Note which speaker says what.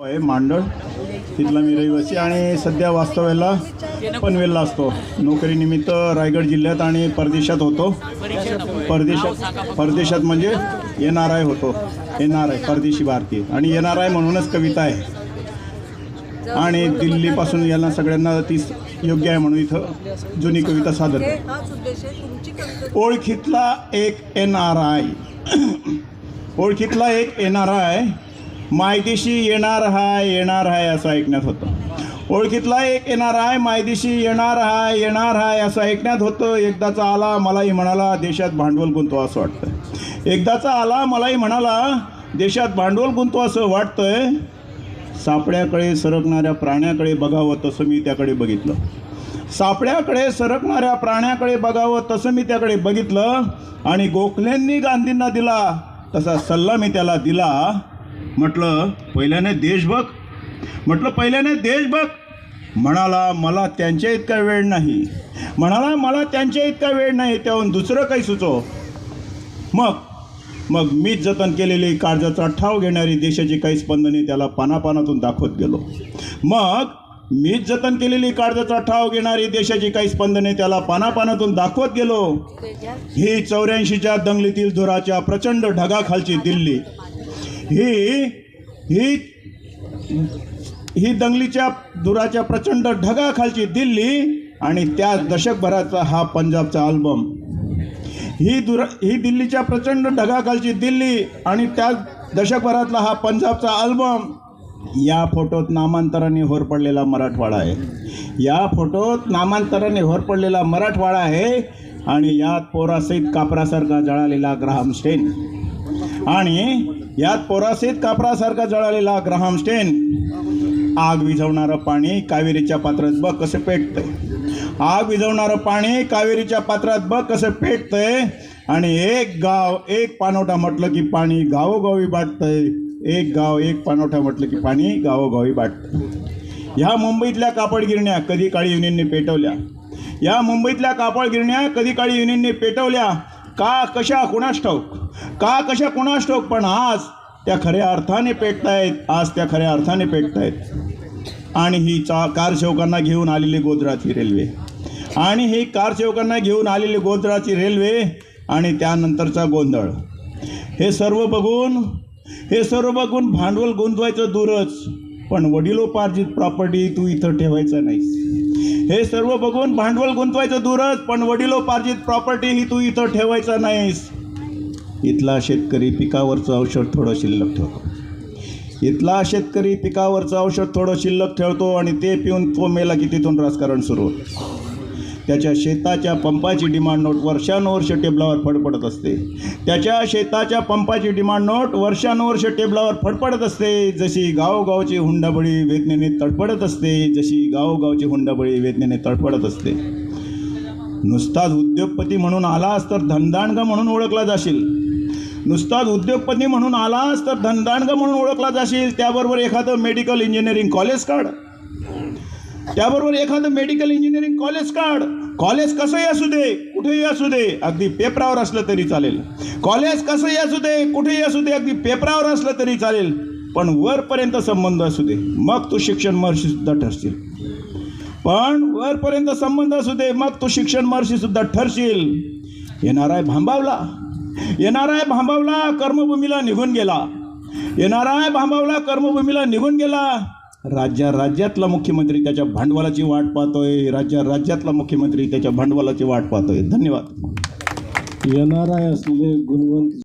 Speaker 1: आहे मांडळ. तिथला मी रहिवासी आणि सध्या वास्तव्याला पनवेलला असतो. नोकरीनिमित्त रायगड जिल्ह्यात आणि परदेशात होतो. परदेशात परदेशात म्हणजे एन आर आय होतो. एन आर आय परदेशी भारतीय. आणि एन आर आय म्हणूनच कविता आहे. आणि दिल्लीपासून यांना सगळ्यांना ती योग्य आहे म्हणून इथं जुनी कविता सादर ओळखीतला एक एन आर आय. ओळखीतला एक एन आर आय मायदेशी येणार हाय येणार हाय असं ऐकण्यात होतं. ओळखीतला एक येणार आहे मायदेशी येणार हाय येणार हाय असं ऐकण्यात होतं. एकदाचा आला मलाही म्हणाला देशात भांडवल गुंतवा असं वाटतं एकदाचा आला मलाही म्हणाला देशात भांडवल गुंतवा असं वाटतंय. सापड्याकडे सरकणाऱ्या प्राण्याकडे बघावं तसं मी त्याकडे बघितलं. सापड्याकडे सरकणाऱ्या प्राण्याकडे बघावं तसं मी त्याकडे बघितलं. आणि गोखलेंनी गांधींना दिला तसा सल्ला मी त्याला दिला. म्हटलं पहिल्याने देश बघ. म्हटलं पहिल्याने देश बघ. म्हणाला मला त्यांच्या इतका वेळ नाही. म्हणाला मला त्यांच्या इतका वेळ नाही त्याहून दुसरं काही सुचव. मग मग मीच जतन केलेली काळजाचा ठाव घेणारी देशाची काही स्पंदने त्याला पानापानातून दाखवत गेलो. मग मीच जतन केलेली काळजाचा ठाव घेणारी देशाची काही स्पंदने त्याला पानापानातून दाखवत गेलो. ही चौऱ्याऐंशीच्या दंगलीतील धुराच्या प्रचंड ढगाखालची दिल्ली. ही ही ही दंगलीच्या दुराच्या प्रचंड ढगाखालची दिल्ली आणि त्या दशकभराचा हा पंजाबचा अल्बम ही दुरा ही दिल्लीच्या प्रचंड ढगाखालची दिल्ली आणि त्या दशकभरातला हा पंजाबचा अल्बम या फोटोत नामांतराने होरपडलेला मराठवाडा आहे. या फोटोत नामांतराने होरपडलेला मराठवाडा आहे आणि यात पोरासहित कापरासारखा जळालेला ग्राहम स्टेन आणि यात पोरासहित कापरासारखा जळालेला ग्राहम स्टेन. आग विझवणारं पाणी कावेरीच्या पात्रात बघ कसं पेटतंय. आग विझवणारं पाणी कावेरीच्या पात्रात बघ कसं पेटतंय. आणि एक गाव एक पानोठा म्हटलं की पाणी गावोगावी बाटतंय. एक गाव एक पानोठा म्हटलं की पाणी गावोगावी बाटतंय. ह्या मुंबईतल्या कापड गिरण्या कधी काळी युनियनने पेटवल्या? या मुंबईतल्या कापड गिरण्या कधी काळी युनियनने पेटवल्या? का कशा कुणास ठाऊक? का कशा कुणास पण आज त्या खऱ्या अर्थाने पेटतायत. आज त्या खऱ्या अर्थाने पेटतायत. आणि ही चा कारसेवकांना घेऊन आलेली गोधराची रेल्वे. आणि ही कारसेवकांना घेऊन आलेली गोधराची रेल्वे आणि त्यानंतरचा गोंधळ. हे सर्व बघून हे सर्व बघून भांडवल गुंतवायचं दूरच. पण वडिलोपार्जित प्रॉपर्टी तू इथं ठेवायचं नाहीस. हे सर्व बघून भांडवल गुंतवायचं दूरच. पण वडिलोपार्जित प्रॉपर्टी ही तू इथं ठेवायचं नाहीस. इथला शेतकरी पिकावरचं औषध थोडं शिल्लक ठेवतो. इथला शेतकरी पिकावरचं औषध थोडं शिल्लक ठेवतो आणि ते पिऊन तो मेला की तिथून राजकारण सुरू होतं. त्याच्या शेताच्या पंपाची डिमांड नोट वर्षानुवर्ष टेबलावर फडफडत असते. त्याच्या शेताच्या पंपाची डिमांड नोट वर्षानुवर्ष टेबलावर फडफडत असते. जशी गावोगावची हुंडाबळी वेदनेने तडफडत असते जशी गावोगावची हुंडाबळी वेदनेने तडफडत असते. नुसताच उद्योगपती म्हणून आलास तर धनदांडगा म्हणून ओळखला जाशील. नुसताच उद्योगपती म्हणून आलास तर धनदांडग म्हणून ओळखला जाशील. त्याबरोबर एखादं मेडिकल इंजिनिअरिंग कॉलेज काढ. त्याबरोबर एखादं मेडिकल इंजिनिअरिंग कॉलेज काढ. कॉलेज कसंही असू दे कुठेही असू दे अगदी पेपरावर असलं तरी चालेल. कॉलेज कसंही असू दे कुठेही असू दे अगदी पेपरावर असलं तरी चालेल. पण वरपर्यंत संबंध असू दे. मग तू शिक्षण महर्षीसुद्धा ठरशील. पण वरपर्यंत संबंध असू दे मग तू शिक्षण महर्षीसुद्धा ठरशील. येणार आहे भांबावला. येणार आहे भांबावला कर्मभूमीला निघून गेला. येणार आहे भांबावला कर्मभूमीला निघून गेला. राज्या राज्यातला मुख्यमंत्री त्याच्या भांडवलाची वाट पाहतोय. राज्या राज्यातला मुख्यमंत्री त्याच्या भांडवलाची वाट पाहतोय. धन्यवाद.
Speaker 2: येणार आहे असलेले गुणवंत